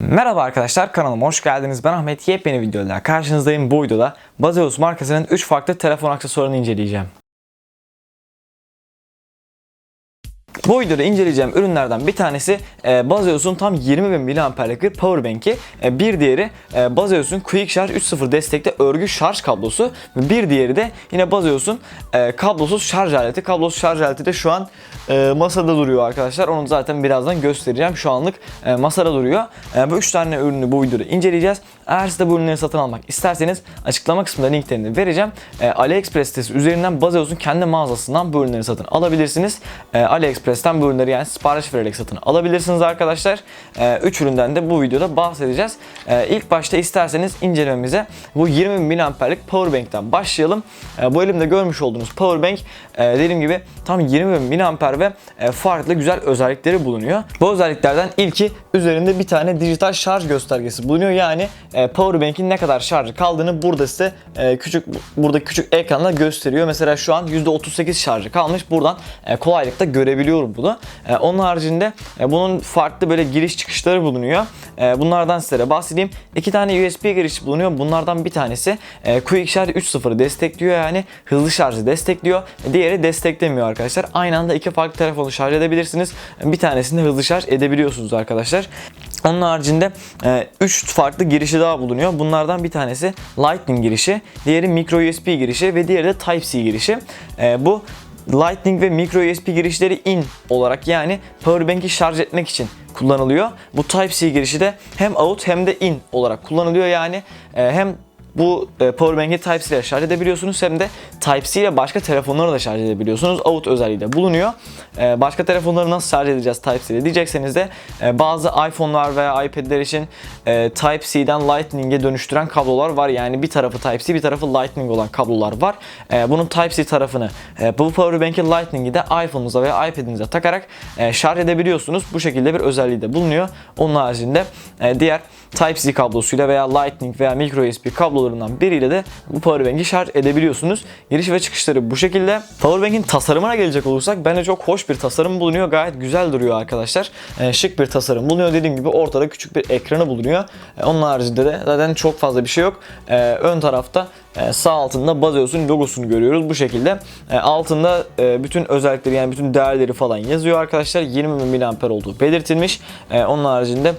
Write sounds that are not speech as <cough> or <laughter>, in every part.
Merhaba arkadaşlar kanalıma hoş geldiniz. Ben Ahmet. Yepyeni videoyla karşınızdayım. Bu videoda Bazeus markasının 3 farklı telefon aksesuarını inceleyeceğim. Bu videoda inceleyeceğim ürünlerden bir tanesi e, Bazeus'un tam 20.000 mAh'lik bir powerbank'i. E, bir diğeri e, Bazeus'un Quick Charge 3.0 destekli örgü şarj kablosu. Ve bir diğeri de yine Bazeus'un e, kablosuz şarj aleti. Kablosuz şarj aleti de şu an e, masada duruyor arkadaşlar. Onu zaten birazdan göstereceğim. Şu anlık e, masada duruyor. E, bu 3 tane ürünü bu videoda inceleyeceğiz. Eğer siz de bu ürünleri satın almak isterseniz açıklama kısmında linklerini vereceğim. E, AliExpress sitesi üzerinden Bazeus'un kendi mağazasından bu ürünleri satın alabilirsiniz. E, AliExpress'ten bu ürünleri yani sipariş vererek satın alabilirsiniz arkadaşlar. 3 üründen de bu videoda bahsedeceğiz. E, ilk başta isterseniz incelememize bu 20 mAh'lik powerbank'ten başlayalım. E, bu elimde görmüş olduğunuz powerbank e, dediğim gibi tam 20 mAh ve e, farklı güzel özellikleri bulunuyor. Bu özelliklerden ilki üzerinde bir tane dijital şarj göstergesi bulunuyor. Yani e, powerbank'in ne kadar şarjı kaldığını burada size e, küçük burada küçük ekranda gösteriyor. Mesela şu an %38 şarjı kalmış. Buradan e, kolaylıkla görebiliyorum bunu. E, onun haricinde e, bunun farklı böyle giriş çıkışları bulunuyor. E, bunlardan size bahsedeyim. İki tane USB girişi bulunuyor. Bunlardan bir tanesi e, Quick Charge 3.0 destekliyor yani hızlı şarjı destekliyor. Diğeri desteklemiyor arkadaşlar. Aynı anda iki farklı telefonu şarj edebilirsiniz. Bir tanesinde hızlı şarj edebiliyorsunuz arkadaşlar. Onun haricinde 3 farklı girişi daha bulunuyor. Bunlardan bir tanesi Lightning girişi, diğeri micro USB girişi ve diğeri de Type-C girişi. E, bu Lightning ve micro USB girişleri in olarak yani powerbank'i şarj etmek için kullanılıyor. Bu Type-C girişi de hem out hem de in olarak kullanılıyor yani e, hem bu e, powerbank'i Type-C ile şarj edebiliyorsunuz hem de Type-C ile başka telefonları da şarj edebiliyorsunuz. Out özelliği de bulunuyor. E, başka telefonları nasıl şarj edeceğiz Type-C ile diyecekseniz de e, bazı iPhone'lar veya iPad'ler için Type-C'den Lightning'e dönüştüren kablolar var. Yani bir tarafı Type-C bir tarafı Lightning olan kablolar var. Bunun Type-C tarafını bu powerbank'i Lightning'i de iPhone'unuza veya iPad'inize takarak şarj edebiliyorsunuz. Bu şekilde bir özelliği de bulunuyor. Onun haricinde diğer Type-C kablosuyla veya Lightning veya micro USB kablolarından biriyle de bu powerbank'i şarj edebiliyorsunuz. Giriş ve çıkışları bu şekilde. Powerbank'in tasarımına gelecek olursak bence çok hoş bir tasarım bulunuyor. Gayet güzel duruyor arkadaşlar. E, şık bir tasarım bulunuyor. Dediğim gibi ortada küçük bir ekranı bulunuyor. E, onun haricinde de zaten çok fazla bir şey yok. E, ön tarafta e, sağ altında Bazeus'un logosunu görüyoruz bu şekilde. Altında e, bütün özellikleri yani bütün değerleri falan yazıyor arkadaşlar. 20 mAh olduğu belirtilmiş. Onun haricinde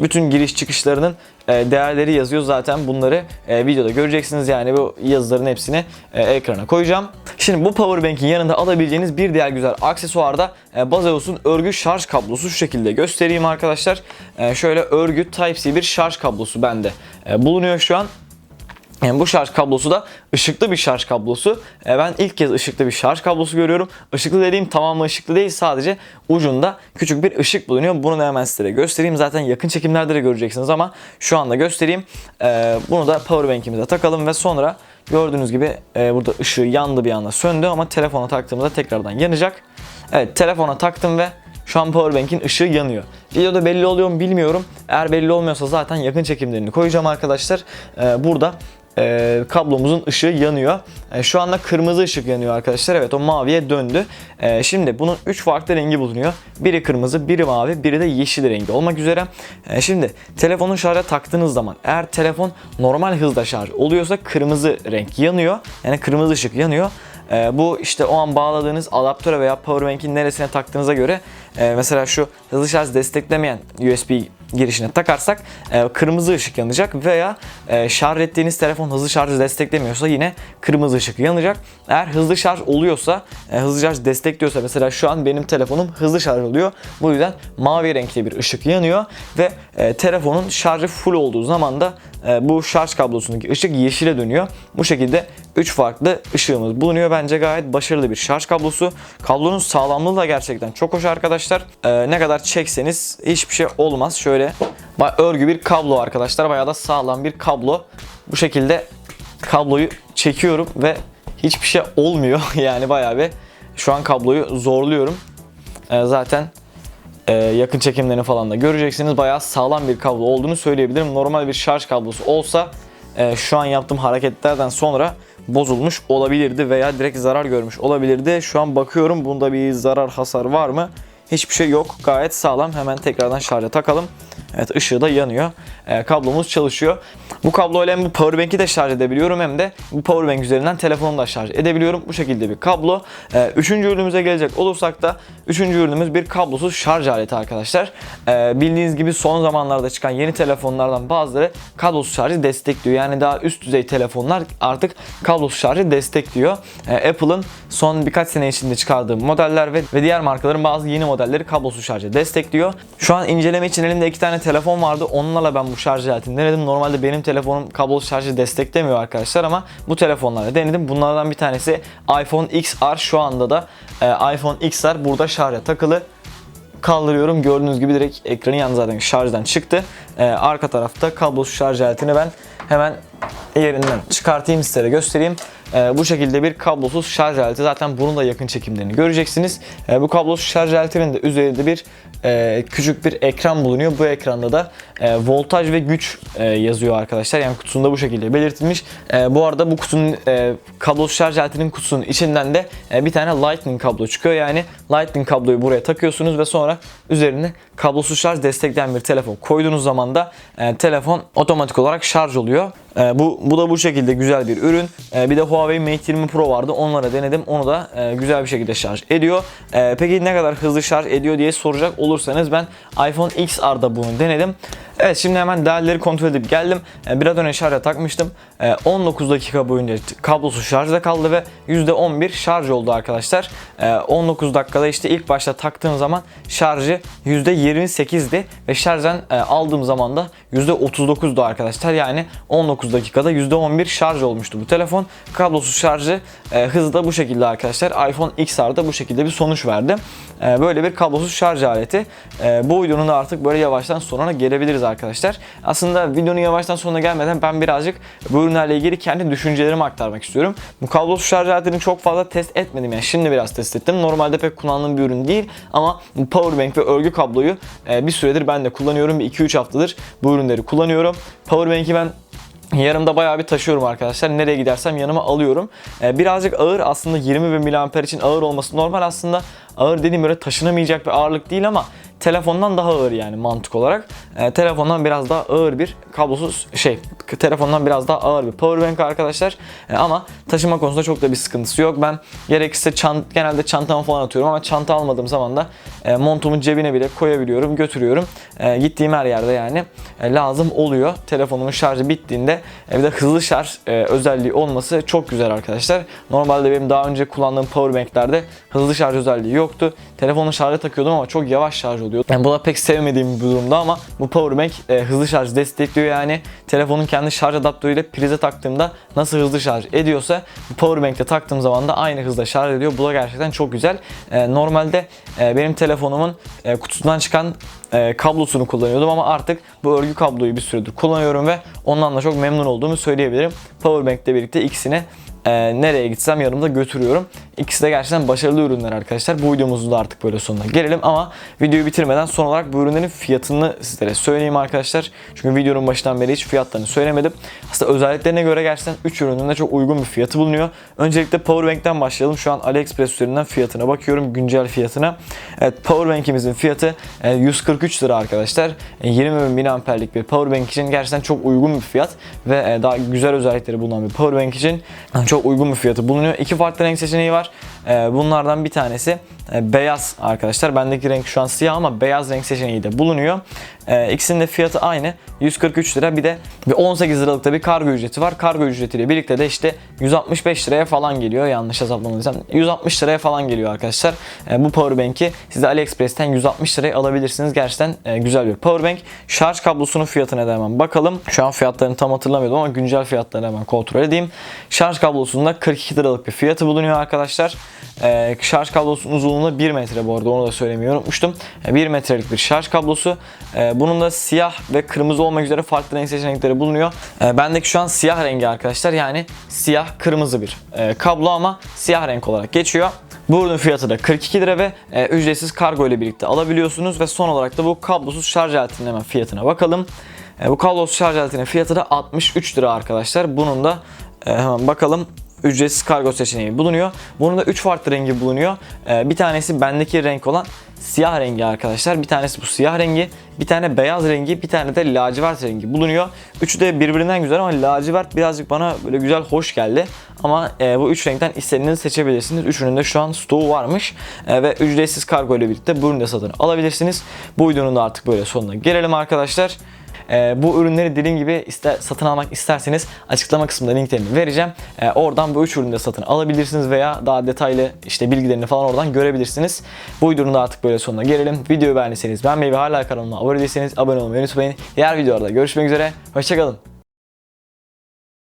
bütün giriş çıkışlarının e, değerleri yazıyor zaten bunları e, videoda göreceksiniz yani bu yazıların hepsini e, ekrana koyacağım. Şimdi bu powerbank'in yanında alabileceğiniz bir diğer güzel aksesuar da Bazeus'un örgü şarj kablosu şu şekilde göstereyim arkadaşlar. Şöyle örgü Type-C bir şarj kablosu bende bulunuyor şu an. Yani bu şarj kablosu da ışıklı bir şarj kablosu. E, Ben ilk kez ışıklı bir şarj kablosu görüyorum. Işıklı dediğim tamamı ışıklı değil sadece ucunda küçük bir ışık bulunuyor. Bunu da hemen size göstereyim. Zaten yakın çekimlerde de göreceksiniz ama şu anda göstereyim. E, Bunu da powerbank'imize takalım ve sonra gördüğünüz gibi e, burada ışığı yandı bir anda söndü ama telefona taktığımızda tekrardan yanacak. Evet telefona taktım ve şu an powerbank'in ışığı yanıyor. Videoda belli oluyor mu bilmiyorum. Eğer belli olmuyorsa zaten yakın çekimlerini koyacağım arkadaşlar. Ee, burada e, kablomuzun ışığı yanıyor. E, şu anda kırmızı ışık yanıyor arkadaşlar. Evet o maviye döndü. E, şimdi bunun 3 farklı rengi bulunuyor. Biri kırmızı, biri mavi, biri de yeşil rengi olmak üzere. E, şimdi telefonu şarja taktığınız zaman eğer telefon normal hızda şarj oluyorsa kırmızı renk yanıyor. Yani kırmızı ışık yanıyor. E, bu işte o an bağladığınız adaptöre veya powerbank'in neresine taktığınıza göre e, mesela şu hızlı şarj desteklemeyen USB girişine takarsak e, kırmızı ışık yanacak veya e, şarj ettiğiniz telefon hızlı şarjı desteklemiyorsa yine kırmızı ışık yanacak. Eğer hızlı şarj oluyorsa, e, hızlı şarj destekliyorsa mesela şu an benim telefonum hızlı şarj oluyor. Bu yüzden mavi renkli bir ışık yanıyor ve e, telefonun şarjı full olduğu zaman da bu şarj kablosundaki ışık yeşile dönüyor. Bu şekilde 3 farklı ışığımız bulunuyor. Bence gayet başarılı bir şarj kablosu. Kablonun sağlamlığı da gerçekten çok hoş arkadaşlar. E, ne kadar çekseniz hiçbir şey olmaz. Şöyle örgü bir kablo arkadaşlar. Bayağı da sağlam bir kablo. Bu şekilde kabloyu çekiyorum ve hiçbir şey olmuyor. <laughs> yani bayağı bir şu an kabloyu zorluyorum. E, zaten e, yakın çekimlerini falan da göreceksiniz. Bayağı sağlam bir kablo olduğunu söyleyebilirim. Normal bir şarj kablosu olsa e, şu an yaptığım hareketlerden sonra bozulmuş olabilirdi veya direkt zarar görmüş olabilirdi. Şu an bakıyorum bunda bir zarar hasar var mı? Hiçbir şey yok. Gayet sağlam. Hemen tekrardan şarja takalım. Evet ışığı da yanıyor. E, kablomuz çalışıyor. Bu kabloyla hem bu powerbank'i de şarj edebiliyorum hem de bu powerbank üzerinden telefonumu da şarj edebiliyorum. Bu şekilde bir kablo. E, üçüncü ürünümüze gelecek olursak da üçüncü ürünümüz bir kablosuz şarj aleti arkadaşlar. E, bildiğiniz gibi son zamanlarda çıkan yeni telefonlardan bazıları kablosuz şarjı destekliyor. Yani daha üst düzey telefonlar artık kablosuz şarjı destekliyor. E, Apple'ın son birkaç sene içinde çıkardığı modeller ve, ve diğer markaların bazı yeni modelleri kablosuz şarjı destekliyor. Şu an inceleme için elimde iki tane telefon vardı. Onlarla ben bu şarj aletini denedim. Normalde benim telefonum kablosuz şarjı desteklemiyor arkadaşlar ama bu telefonlarla denedim. Bunlardan bir tanesi iPhone XR şu anda da e, iPhone XR burada şarja takılı kaldırıyorum. Gördüğünüz gibi direkt ekranı yan zaten şarjdan çıktı. Ee, arka tarafta kablosuz şarj aletini ben hemen yerinden çıkartayım sizlere göstereyim. Ee, bu şekilde bir kablosuz şarj aleti. Zaten bunun da yakın çekimlerini göreceksiniz. Ee, bu kablosuz şarj aletinin de üzerinde bir e, küçük bir ekran bulunuyor. Bu ekranda da e, voltaj ve güç e, yazıyor arkadaşlar. Yani kutusunda bu şekilde belirtilmiş. E, bu arada bu kutunun e, kablosuz şarj aletinin kutusunun içinden de e, bir tane lightning kablo çıkıyor. Yani lightning kabloyu buraya takıyorsunuz ve sonra üzerine kablosuz şarj destekleyen bir telefon koyduğunuz zaman da e, telefon otomatik olarak şarj oluyor. E, bu bu da bu şekilde güzel bir ürün. E, bir de Huawei Mate 20 Pro vardı. Onlara denedim. Onu da e, güzel bir şekilde şarj ediyor. E, peki ne kadar hızlı şarj ediyor diye soracak olursanız ben iPhone XR'da bunu denedim. Evet şimdi hemen değerleri kontrol edip geldim. E, Biraz önce şarja takmıştım. E, 19 dakika boyunca kablosuz şarjda kaldı ve %11 şarj oldu arkadaşlar. E, 19 dakikada işte ilk başta taktığım zaman şarjı %28'di ve şarjdan e, aldığım zaman da %39'du arkadaşlar. Yani 19 dakikada %11 şarj olmuştu bu telefon. Kablosuz şarjı e, hızı da bu şekilde arkadaşlar. iPhone XR'da bu şekilde bir sonuç verdi. E, böyle bir kablosuz şarj aleti. Bu videonun da artık böyle yavaştan sonuna gelebiliriz. Aslında videonun yavaştan sonuna gelmeden ben birazcık bu ürünlerle ilgili kendi düşüncelerimi aktarmak istiyorum. Bu kablosuz şarj aletini çok fazla test etmedim yani şimdi biraz test ettim. Normalde pek kullandığım bir ürün değil ama powerbank ve örgü kabloyu e, bir süredir ben de kullanıyorum. Bir 2-3 haftadır bu ürünleri kullanıyorum. Powerbank'i ben Yanımda bayağı bir taşıyorum arkadaşlar. Nereye gidersem yanıma alıyorum. Ee, birazcık ağır aslında 20 bin miliamper için ağır olması normal aslında. Ağır dediğim böyle taşınamayacak bir ağırlık değil ama telefondan daha ağır yani mantık olarak. Ee, telefondan biraz daha ağır bir kablosuz şey telefondan biraz daha ağır bir powerbank arkadaşlar. Ee, ama taşıma konusunda çok da bir sıkıntısı yok. Ben gerekirse çant, genelde çantama falan atıyorum ama çanta almadığım zaman da e, montumun cebine bile koyabiliyorum, götürüyorum. E, gittiğim her yerde yani e, lazım oluyor. Telefonumun şarjı bittiğinde e, bir de hızlı şarj e, özelliği olması çok güzel arkadaşlar. Normalde benim daha önce kullandığım powerbanklerde hızlı şarj özelliği yoktu. Telefonu şarja takıyordum ama çok yavaş şarj oluyor. Yani bu da pek sevmediğim bir durumda ama bu powerbank e, hızlı şarj destekliyor yani. Telefonun kendi şarj adaptörüyle prize taktığımda nasıl hızlı şarj ediyorsa bu powerbank'te taktığım zaman da aynı hızda şarj ediyor. Bu da gerçekten çok güzel. E, normalde e, benim telefonumun e, kutusundan çıkan e, kablosunu kullanıyordum ama artık bu örgü kabloyu bir süredir kullanıyorum ve ondan da çok memnun olduğumu söyleyebilirim. Powerbank ile birlikte ikisini e, nereye gitsem yanımda götürüyorum. İkisi de gerçekten başarılı ürünler arkadaşlar. Bu videomuzun da artık böyle sonuna gelelim ama videoyu bitirmeden son olarak bu ürünlerin fiyatını sizlere söyleyeyim arkadaşlar. Çünkü videonun başından beri hiç fiyatlarını söylemedim. Aslında özelliklerine göre gerçekten 3 ürünün de çok uygun bir fiyatı bulunuyor. Öncelikle Powerbank'ten başlayalım. Şu an AliExpress üzerinden fiyatına bakıyorum. Güncel fiyatına. Evet Powerbank'imizin fiyatı e, 143 lira arkadaşlar. E, 20 bin miliamperlik bir Powerbank için gerçekten çok uygun bir fiyat ve e, daha güzel özellikleri bulunan bir Powerbank için çok uygun bir fiyatı bulunuyor. İki farklı renk seçeneği var. E, Bunlardan bir tanesi e, beyaz arkadaşlar. Bendeki renk şu an siyah ama beyaz renk seçeneği de bulunuyor. E, İkisinin de fiyatı aynı. 143 lira. Bir de bir 18 liralık da bir kargo ücreti var. Kargo ücretiyle birlikte de işte 165 liraya falan geliyor. Yanlış hesaplamadıysam. 160 liraya falan geliyor arkadaşlar. E, bu powerbank'i siz de AliExpress'ten 160 liraya alabilirsiniz. Gerçekten e, güzel bir powerbank. Şarj kablosunun fiyatına da hemen bakalım. Şu an fiyatlarını tam hatırlamıyordum ama güncel fiyatlarını hemen kontrol edeyim. Şarj kablosunda 42 liralık bir fiyatı bulunuyor arkadaşlar. E, şarj kablosunun uzunluğu 1 metre bu arada onu da söylemeyi unutmuştum. E, 1 metrelik bir şarj kablosu. E, bunun da siyah ve kırmızı olmak üzere farklı renk seçenekleri bulunuyor. E, bendeki şu an siyah rengi arkadaşlar. Yani siyah kırmızı bir e, kablo ama siyah renk olarak geçiyor. Bu ürünün fiyatı da 42 lira ve e, ücretsiz kargo ile birlikte alabiliyorsunuz ve son olarak da bu kablosuz şarj aletinin hemen fiyatına bakalım. E, bu kablosuz şarj aletinin fiyatı da 63 lira arkadaşlar. Bunun da e, hemen bakalım ücretsiz kargo seçeneği bulunuyor. Bunun da 3 farklı rengi bulunuyor. Ee, bir tanesi bendeki renk olan siyah rengi arkadaşlar. Bir tanesi bu siyah rengi, bir tane beyaz rengi, bir tane de lacivert rengi bulunuyor. Üçü de birbirinden güzel ama lacivert birazcık bana böyle güzel hoş geldi. Ama e, bu üç renkten istediğinizi seçebilirsiniz. Üçünün de şu an stoğu varmış. E, ve ücretsiz kargo ile birlikte bu ürünü de satın alabilirsiniz. Bu videonun da artık böyle sonuna gelelim arkadaşlar. Ee, bu ürünleri dediğim gibi ister, satın almak isterseniz açıklama kısmında linklerini vereceğim. Ee, oradan bu üç ürünü de satın alabilirsiniz veya daha detaylı işte bilgilerini falan oradan görebilirsiniz. Bu videonun artık böyle sonuna gelelim. Videoyu beğendiyseniz beğenmeyi ve hala kanalıma abone değilseniz abone olmayı unutmayın. Diğer videolarda görüşmek üzere. Hoşçakalın.